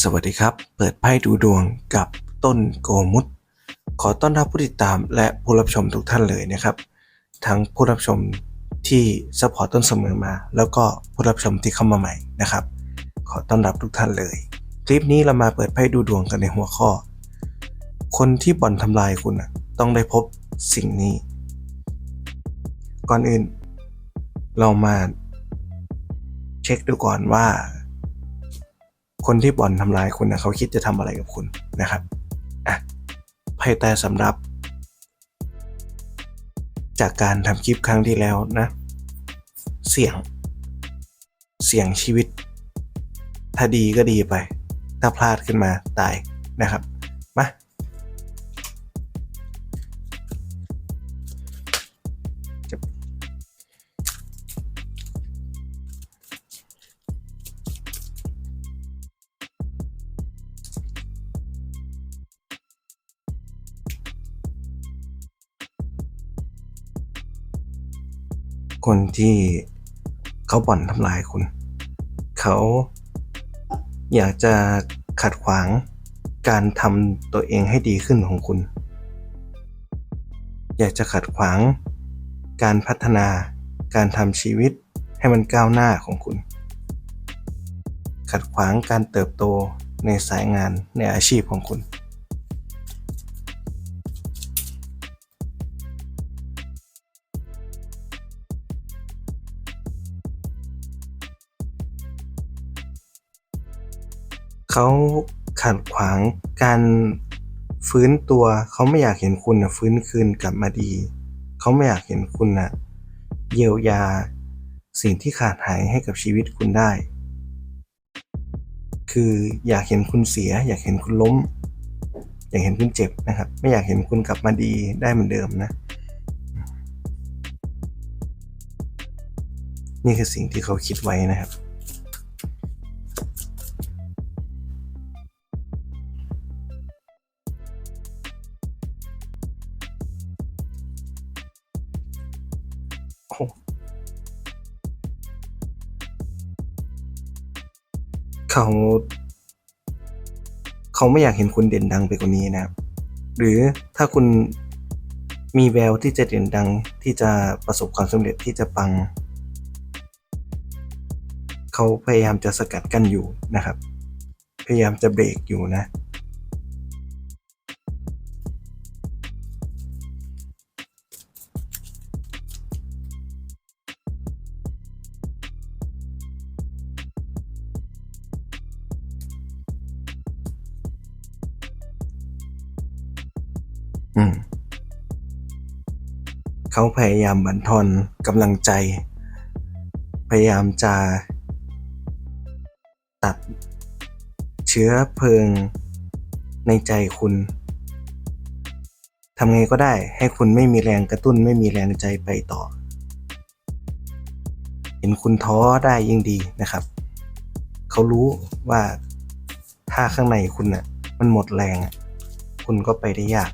สวัสดีครับ เปิดไพ่ดูดวงกับต้นโกมุตขอต้อนรับผู้ติดตามและผู้รับชมทุกท่านเลยนะครับ ทั้งผู้รับชมที่สปอร์ตต้นเสมอมา แล้วก็ผู้รับชมที่เข้ามาใหม่นะครับ ขอต้อนรับทุกท่านเลย คลิปนี้เรามาเปิดไพ่ดูดวงกันในหัวข้อ คนที่บ่อนทำลายคุณต้องได้พบสิ่งนี้ ก่อนอื่น เรามาเช็คดูก่อนว่า คนที่บ่อนทำลายคุณนะเขาคิดจะทำอะไรกับคุณนะครับอะไพ่แต่สำหรับ จากการทำคลิปครั้งที่แล้วนะ เสี่ยง เสี่ยงชีวิต ถ้าดีก็ดีไป ถ้าพลาดขึ้นมาตายนะครับ คนที่เขาบ่อนทำลายคุณ เขาอยากจะขัดขวางการทำตัวเองให้ดีขึ้นของคุณ อยากจะขัดขวาง การพัฒนาการทำชีวิตให้มันก้าวหน้าของคุณ ขัดขวางการเติบโตในสายงานในอาชีพของคุณ เขาขัดขวางการฟื้นตัวเขาไม่อยากเห็นคุณนะฟื้นคืนกลับมาดี เขาไม่อยากเห็นคุณนะเยียวยา สิ่งที่ขาดหายให้กับชีวิตคุณได้ คืออยากเห็นคุณเสีย อยากเห็นคุณล้ม อยากเห็นคุณเจ็บนะครับ ไม่อยากเห็นคุณกลับมาดีได้เหมือนเดิมนะ นี่คือสิ่งที่เขาคิดไว้นะครับ เขาไม่อยากเห็นคุณเด่นดังไปกว่านี้นะครับ หรือถ้าคุณมีแววที่จะเด่นดังที่จะประสบความสำเร็จที่จะปัง เขาพยายามจะสกัดกั้นอยู่นะครับ พยายามจะเบรกอยู่นะ เขาพยายามบั่นทอนกำลังใจ พยายามจะตัดเชื้อเพลิงในใจคุณทำไงก็ได้ให้คุณไม่มีแรงกระตุ้นไม่มีแรงใจไปต่อ เห็นคุณท้อได้ยิ่งดีนะครับ เขารู้ว่าถ้าข้างในคุณน่ะมันหมดแรง คุณก็ไปได้ยาก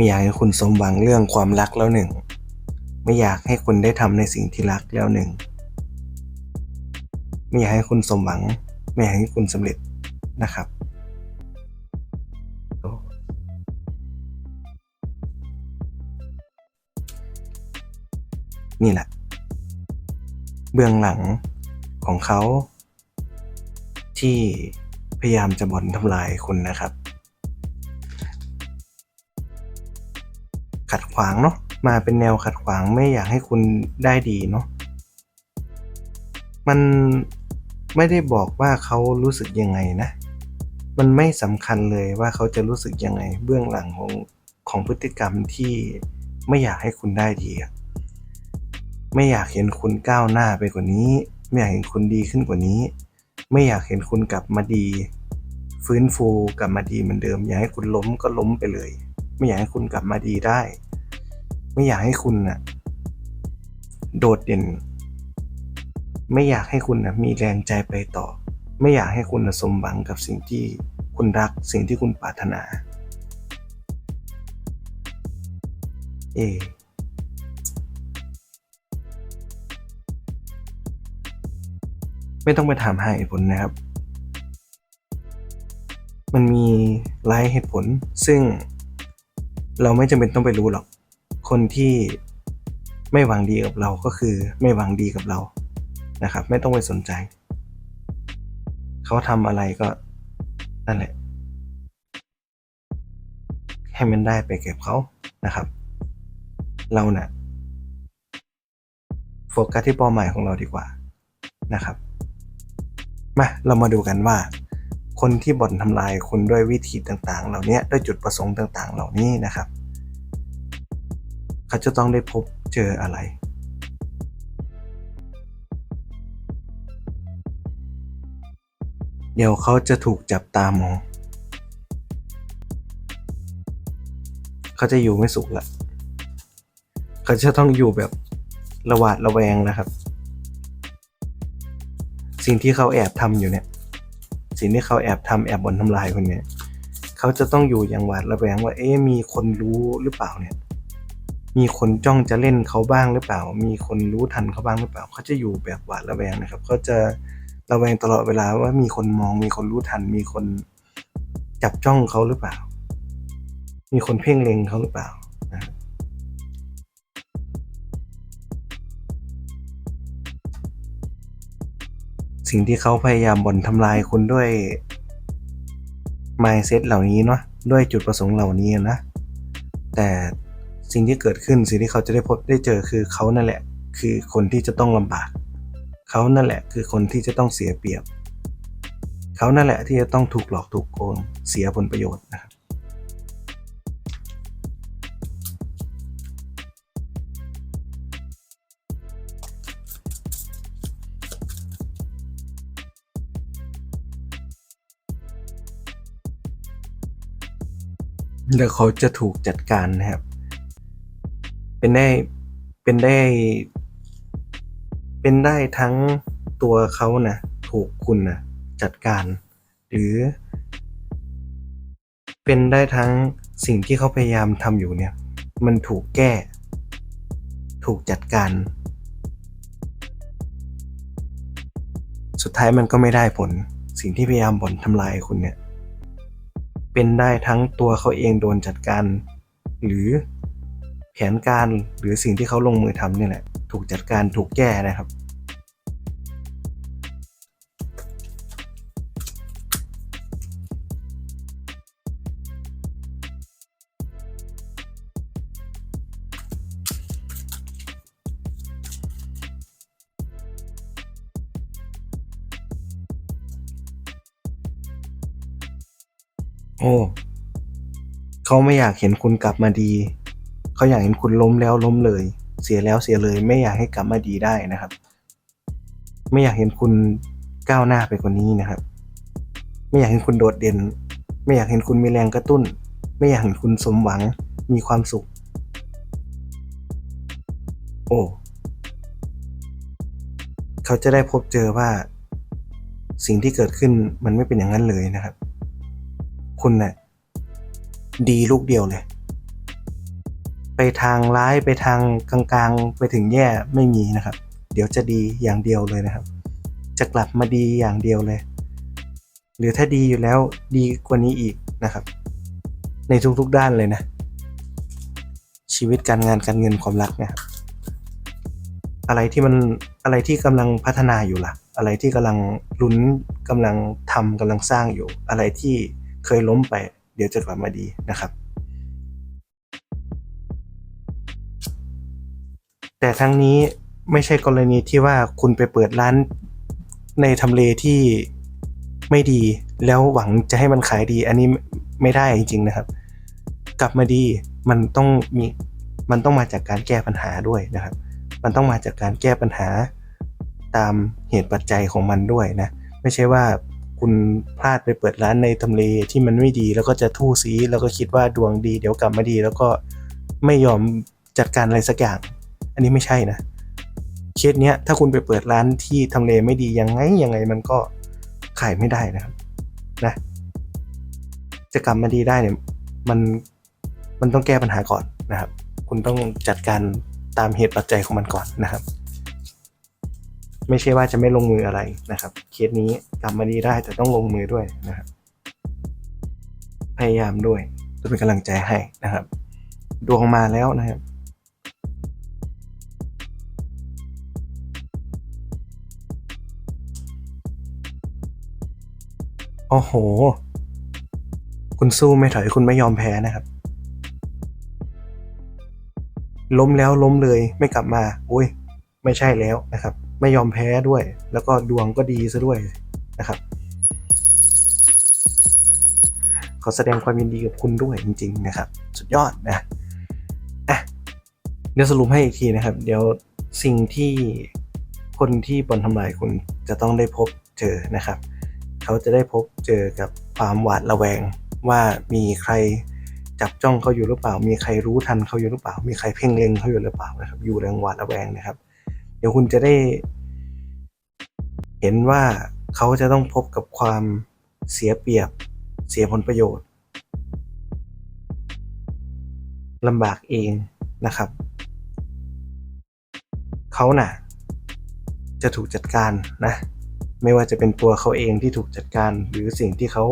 ไม่อยากให้คุณสมหวังเรื่องความรักแล้วหนึ่ง ไม่อยากให้คุณได้ทำในสิ่งที่รักแล้วหนึ่ง ไม่อยากให้คุณสมหวัง ไม่อยากให้คุณสำเร็จนะครับนี่แหละ เบื้องหลังของเขา ที่พยายามจะบ่อนทำลายคุณนะครับ ขัดขวางเนาะมาเป็นแนวขัดขวางไม่อยากให้คุณได้ดีเนาะมันไม่ได้บอกว่าเขารู้สึกยังไงนะ มันไม่สำคัญเลยว่าเขาจะรู้สึกยังไง เบื้องหลังของของพฤติกรรมที่ไม่อยากให้คุณได้ดีอะไม่อยากเห็นคุณก้าวหน้าไปกว่านี้ ไม่อยากเห็นคุณดีขึ้นกว่านี้ ไม่อยากเห็นคุณกลับมาดี ฟื้นฟูกลับมาดีเหมือนเดิม อยากให้คุณล้มก็ล้มไปเลย ไม่อยากให้คุณกลับมาดีได้ ไม่อยากให้คุณนะ่ะ โดดเด่น ไม่อยากให้คุณนะมีแรงใจไปต่อ ไม่อยากให้คุณน่ะสมหวังกับสิ่งที่คุณรักสิ่งที่คุณปรารถนา เอไม่ต้องไปถามหาเหตุผลนะครับ มันมีหลายเหตุผลซึ่ง เราไม่จำเป็นต้องไปรู้หรอก คนที่ไม่หวังดีกับเราก็คือไม่หวังดีกับเรานะครับ ไม่ต้องไปสนใจ เขาทำอะไรก็นั่นแหละ ให้มันได้ไปเก็บเขานะครับ เราเนะ่ะโฟกัสที่เป้าหมายของเราดีกว่านะครับ มาเรามาดูกันว่า คนที่บ่นทำลายคุณด้วยวิธีต่างๆ เหล่านี้ด้วยจุดประสงค์ต่างๆ เหล่านี้นะครับ เขาจะต้องได้พบเจออะไร เดี๋ยวเขาจะถูกจับตามอง เขาจะอยู่ไม่สุขละ เขาจะต้องอยู่แบบระหวาดระแวงนะครับ สิ่งที่เขาแอบทำอยู่เนี่ย สิ่งที่เขาแอบทำแอบบ่นทำลายคนเนี่ยเขาจะต้องอยู่อย่างหวาดระแวงว่า เอ๊ะมีคนรู้หรือเปล่าเนี่ย มีคนจ้องจะเล่นเขาบ้างหรือเปล่า มีคนรู้ทันเขาบ้างหรือเปล่า เขาจะอยู่แบบหวาดระแวงนะครับเขาจะระแวงตลอดเวลาว่ามีคนมอง มีคนรู้ทัน มีคนจับจ้องเขาหรือเปล่า มีคนเพ่งเล็งเขาหรือเปล่า สิ่งที่เขาพยายามบ่นทำลายคุณด้วย mindset เหล่านี้เนาะด้วยจุดประสงค์เหล่านี้นะ แต่สิ่งที่เกิดขึ้นสิ่งที่เขาจะได้พบได้เจอคือเขานั่นแหละ คือคนที่จะต้องลำบาก เขานั่นแหละคือคนที่จะต้องเสียเปรียบ เขานั่นแหละที่จะต้องถูกหลอกถูกโกงเสียผลประโยชน์นะครับ แล้วเขาจะถูกจัดการนะครับ เป็นได้เป็นได้ เป็นได้ทั้งตัวเขานะถูกคุณนะจัดการ หรือ เป็นได้ทั้งสิ่งที่เขาพยายามทำอยู่เนี่ย มันถูกแก้ ถูกจัดการ สุดท้ายมันก็ไม่ได้ผล สิ่งที่พยายามบ่นทำลายคุณเนี่ย เป็นได้ทั้งตัวเขาเองโดนจัดการ หรือแผนการหรือสิ่งที่เขาลงมือทำนี่แหละ ถูกจัดการถูกแก้นะครับ โอ้ เขาไม่อยากเห็นคุณกลับมาดี เขาอยากเห็นคุณล้มแล้วล้มเลย เสียแล้วเสียเลย ไม่อยากให้กลับมาดีได้นะครับ ไม่อยากเห็นคุณก้าวหน้าไปกว่านี้นะครับ ไม่อยากเห็นคุณโดดเด่น ไม่อยากเห็นคุณมีแรงกระตุ้น ไม่อยากเห็นคุณสมหวัง มีความสุข โอ้ เขาจะได้พบเจอว่า สิ่งที่เกิดขึ้นมันไม่เป็นอย่างนั้นเลยนะครับ คุณเน่ะดีลูกเดียวเลย ไปทางร้ายไปทางกลางๆ ไปถึงแย่ไม่มีนะครับ เดี๋ยวจะดีอย่างเดียวเลยนะครับ จะกลับมาดีอย่างเดียวเลย หรือถ้าดีอยู่แล้วดีกว่านี้อีกนะครับ ในทุกๆด้านเลยนะ ชีวิตการงานการเงินความรักเนะครับอะไรที่มันอะไรที่กำลังพัฒนาอยู่ล่ะ อะไรที่กำลังลุ้นกำลังทำกำลังสร้างอยู่ อะไรที่ เคยล้มไป เดี๋ยวจะกลับมาดีนะครับ แต่ทั้งนี้ไม่ใช่กรณีที่ว่าคุณไปเปิดร้านในทำเลที่ไม่ดีแล้วหวังจะให้มันขายดี อันนี้ไม่ได้จริง ๆนะครับ กลับมาดีมันต้องมีมันต้องมาจากการแก้ปัญหาด้วยนะครับ มันต้องมาจากการแก้ปัญหาตามเหตุปัจจัยของมันด้วยนะ ไม่ใช่ว่า คุณพลาดไปเปิดร้านในทำเลที่มันไม่ดี แล้วก็จะทู่ซีแล้วก็คิดว่าดวงดีเดี๋ยวกลับมาดี แล้วก็ไม่ยอมจัดการอะไรสักอย่าง อันนี้ไม่ใช่นะเคสเนี้ยถ้าคุณไปเปิดร้านที่ทำเลไม่ดียังไงยังไงมันก็ขายไม่ได้นะครับนะจะกลับมาดีได้เนี่ยมันมันต้องแก้ปัญหาก่อนนะครับ คุณต้องจัดการตามเหตุปัจจัยของมันก่อนนะครับ ไม่ใช่ว่าจะไม่ลงมืออะไรนะครับ เคสนี้กลับมาดีได้แต่ต้องลงมือด้วยนะครับ พยายามด้วยจะเป็นกำลังใจให้นะครับ ดวงมาแล้วนะครับโอ้โห คุณสู้ไม่ถอยคุณไม่ยอมแพ้นะครับ ล้มแล้วล้มเลยไม่กลับมา อุ้ย ไม่ใช่แล้วนะครับ ไม่ยอมแพ้ด้วย แล้วก็ดวงก็ดีซะด้วยนะครับ ขอแสดงความยินดีกับคุณด้วยจริง ๆ นะครับ สุดยอดนะอะเดี๋ยวสรุปให้อีกทีนะครับ เดี๋ยวสิ่งที่คนที่บนทำลายคุณจะต้องได้พบเจอนะครับ เขาจะได้พบเจอกับความหวาดระแวงว่ามีใครจับจ้องเขาอยู่หรือเปล่า มีใครรู้ทันเขาอยู่หรือเปล่า มีใครเพ่งเล็งเขาอยู่หรือเปล่านะครับ อยู่แรงหวาดระแวงนะครับ เดี๋ยวคุณจะได้ เห็นว่าเขาจะต้องพบกับความเสียเปรียบเสียผลประโยชน์ลำบากเองนะครับ เขาน่ะ จะถูกจัดการนะ ไม่ว่าจะเป็นตัวเขาเองที่ถูกจัดการ หรือสิ่งที่เขา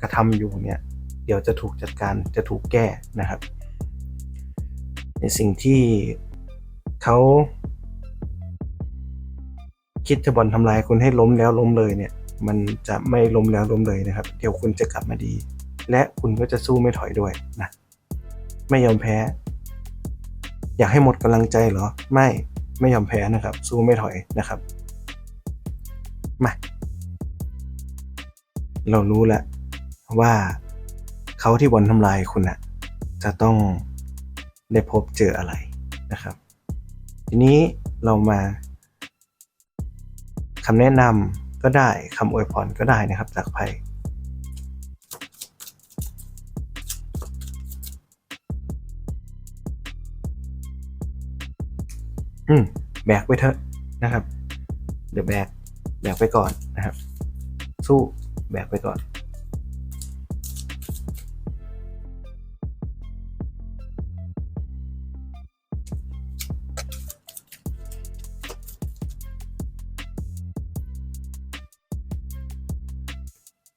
กระทำอยู่เนี่ย เดี๋ยวจะถูกจัดการจะถูกแก้นะครับ ในสิ่งที่เขา คิดจะบ่อนทำลายคุณให้ล้มแล้วล้มเลยเนี่ย มันจะไม่ล้มแล้วล้มเลยนะครับ เดี๋ยวคุณจะกลับมาดี และคุณก็จะสู้ไม่ถอยด้วยนะไม่ยอมแพ้ อยากให้หมดกำลังใจเหรอ ไม่ไม่ยอมแพ้นะครับ สู้ไม่ถอยนะครับมาเรารู้แล้วว่าเขาที่บนทำลายคุณอะจะต้องได้พบเจออะไรนะครับ ทีนี้เรามา คำแนะนำก็ได้คำอวยพรก็ได้นะครับ จากไพ่อืมแบกไปเถอะนะครับ เดี๋ยวแบกแบกไปก่อนนะครับ สู้แบกไปก่อน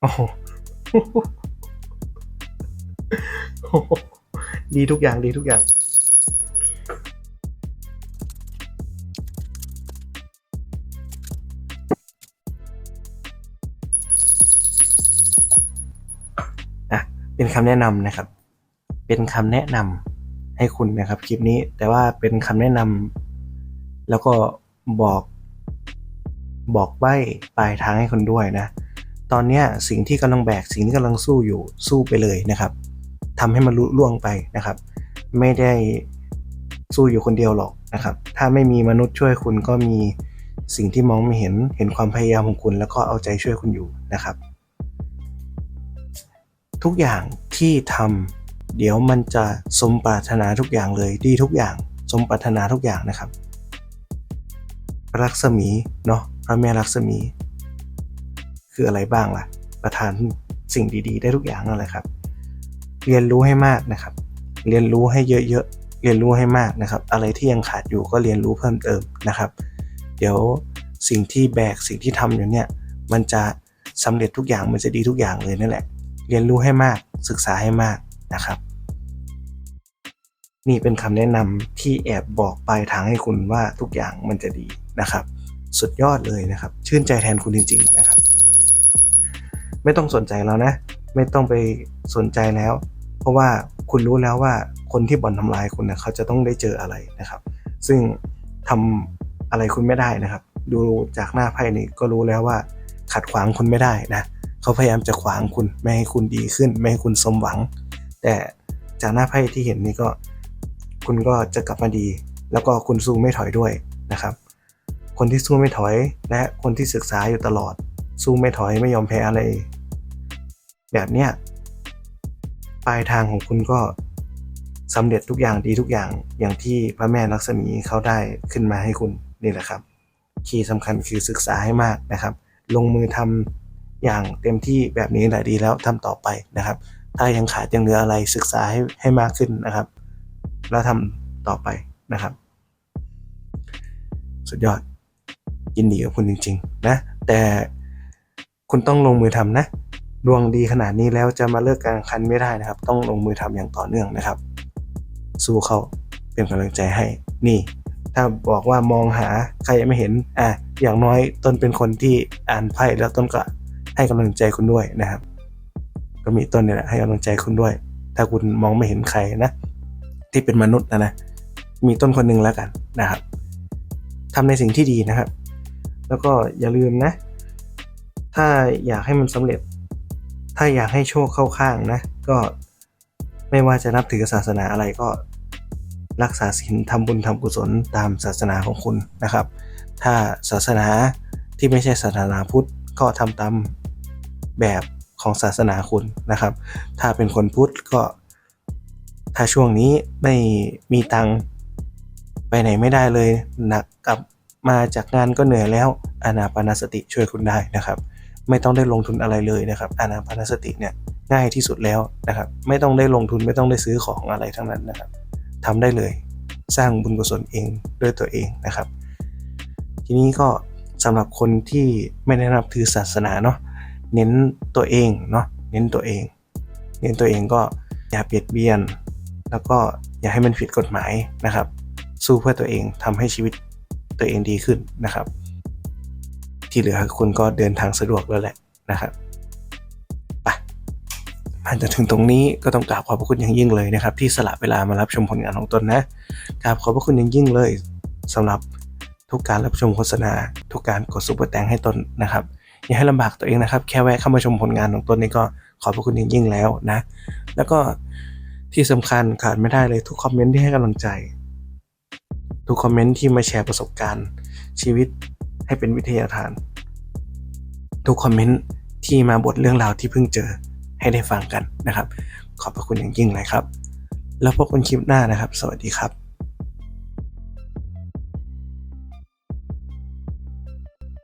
โอ้โหดีทุกอย่างดีทุกอย่าง อะ เป็นคำแนะนำนะครับ เป็นคำแนะนำให้คุณนะครับคลิปนี้ แต่ว่าเป็นคำแนะนำแล้วก็บอก บอกใบ้ปลายทางให้คนด้วยนะ ตอนนี้สิ่งที่กำลังแบกสิ่งที่กำลังสู้อยู่สู้ไปเลยนะครับทำให้มันลุล่วงไปนะครับ ไม่ได้สู้อยู่คนเดียวหรอกนะครับ ถ้าไม่มีมนุษย์ช่วยคุณก็มีสิ่งที่มองไม่เห็นเห็นความพยายามของคุณ แล้วก็เอาใจช่วยคุณอยู่นะครับ ทุกอย่างที่ทำเดี๋ยวมันจะสมปรารถนาทุกอย่างเลยดีทุกอย่าง สมปรารถนาทุกอย่างนะครับรักษมีเนาะพระแม่รักษมี คืออะไรบ้างล่ะ ประทานสิ่งดีๆ ได้ทุกอย่างนั่นแหละครับ เรียนรู้ให้มากนะครับ เรียนรู้ให้เยอะๆ เรียนรู้ให้มากนะครับ อะไรที่ยังขาดอยู่ก็เรียนรู้เพิ่มเติมนะครับ เดี๋ยวสิ่งที่แบกสิ่งที่ทำอยู่เนี่ย มันจะสำเร็จทุกอย่างมันจะดีทุกอย่างเลยนั่นแหละ เรียนรู้ให้มากศึกษาให้มากนะครับนี่เป็นคำแนะนำที่แอบบอกปลายทางให้คุณว่าทุกอย่างมันจะดีนะครับ สุดยอดเลยนะครับ ชื่นใจแทนคุณจริง ๆ นะครับ ไม่ต้องสนใจแล้วนะ ไม่ต้องไปสนใจแล้ว เพราะว่าคุณรู้แล้วว่าคนที่บ่อนทำลายคุณนะเขาจะต้องได้เจออะไรนะครับ ซึ่งทำอะไรคุณไม่ได้นะครับ ดูจากหน้าไพ่นี้ก็รู้แล้วว่าขัดขวางคุณไม่ได้นะเขาพยายามจะขวางคุณไม่ให้คุณดีขึ้น ไม่ให้คุณสมหวัง แต่จากหน้าไพ่ที่เห็นนี่ก็ คุณก็จะกลับมาดี แล้วก็คุณสู้ไม่ถอยด้วยนะครับ คนที่สู้ไม่ถอย และคนที่ศึกษาอยู่ตลอด สู้ไม่ถอยไม่ยอมแพ้อะไร แบบเนี้ยปลายทางของคุณก็สำเร็จทุกอย่างดีทุกอย่างอย่างที่พระแม่ลักษมีเขาได้ขึ้นมาให้คุณนี่แหละครับ คีย์สำคัญคือศึกษาให้มากนะครับ ลงมือทำอย่างเต็มที่แบบนี้แหละดีแล้วทำต่อไปนะครับ ถ้ายังขาดยังเหลืออะไรศึกษาให้ให้มากขึ้นนะครับ แล้วทำต่อไปนะครับ สุดยอดยินดีกับคุณจริง ๆ นะ แต่คุณต้องลงมือทำนะ ดวงดีขนาดนี้แล้วจะมาเลิกกลางคันไม่ได้นะครับ ต้องลงมือทำอย่างต่อเนื่องนะครับ สู้เขาเป็นกำลังใจให้ นี่ ถ้าบอกว่ามองหาใครยังไม่เห็นอะอย่างน้อยต้นเป็นคนที่อ่านไพ่แล้วต้นก็ให้กำลังใจคุณด้วยนะครับ ก็มีต้นเนี่ยแหละให้กำลังใจคุณด้วย ถ้าคุณมองไม่เห็นใครนะ ที่เป็นมนุษย์นะนะมีต้นคนหนึ่งแล้วกันนะครับทำในสิ่งที่ดีนะครับ แล้วก็อย่าลืมนะ ถ้าอยากให้มันสำเร็จ ถ้าอยากให้โชคเข้าข้างนะ ก็ไม่ว่าจะนับถือศาสนาอะไรก็รักษาศีลทำบุญทำกุศลตามศาสนาของคุณนะครับ ถ้าศาสนาที่ไม่ใช่ศาสนาพุทธก็ทำตามแบบของศาสนาคุณนะครับ ถ้าเป็นคนพุทธก็ ถ้าช่วงนี้ไม่มีตังไปไหนไม่ได้เลย หนักกลับมาจากงานก็เหนื่อยแล้ว อานาปานสติช่วยคุณได้นะครับ ไม่ต้องได้ลงทุนอะไรเลยนะครับอานาปานสติเนี่ยง่ายที่สุดแล้วนะครับไม่ต้องได้ลงทุนไม่ต้องได้ซื้อของอะไรทั้งนั้นนะครับทำได้เลยสร้างบุญกุศลเองด้วยตัวเองนะครับ ทีนี้ก็สำหรับคนที่ไม่ได้นับถือศาสนาเนาะเน้นตัวเองเนาะเน้นตัวเอง เน้นตัวเองก็อย่าเบียดเบียน แล้วก็อย่าให้มันผิดกฎหมายนะครับ สู้เพื่อตัวเองทำให้ชีวิตตัวเองดีขึ้นนะครับ ที่เหลือคุณก็เดินทางสะดวกแล้วแหละนะครับไปมาจนถึงตรงนี้ก็ต้องกราบขอบพระคุณอย่างยิ่งเลยนะครับ ที่สละเวลามารับชมผลงานของตนนะกราบขอบพระคุณอย่างยิ่งเลยสำหรับทุกการรับชมโฆษณา ทุกการกดซุปเปอร์แตงให้ตนนะครับอย่าให้ลำบากตัวเองนะครับ แค่แวะเข้ามาชมผลงานของตนนี่ก็ขอบพระคุณอย่างยิ่งแล้วนะ แล้วก็ที่สำคัญขาดไม่ได้เลยทุกคอมเมนต์ที่ให้กำลังใจ ทุกคอมเมนต์ที่มาแชร์ประสบการณ์ชีวิต ให้เป็นวิทยาทาน ทุกคอมเมนต์ที่มาบทเรื่องราวที่เพิ่งเจอให้ได้ฟังกันนะครับ ขอบพระคุณอย่างยิ่งเลยครับ แล้วพบกันคลิปหน้านะครับ สวัสดีครับ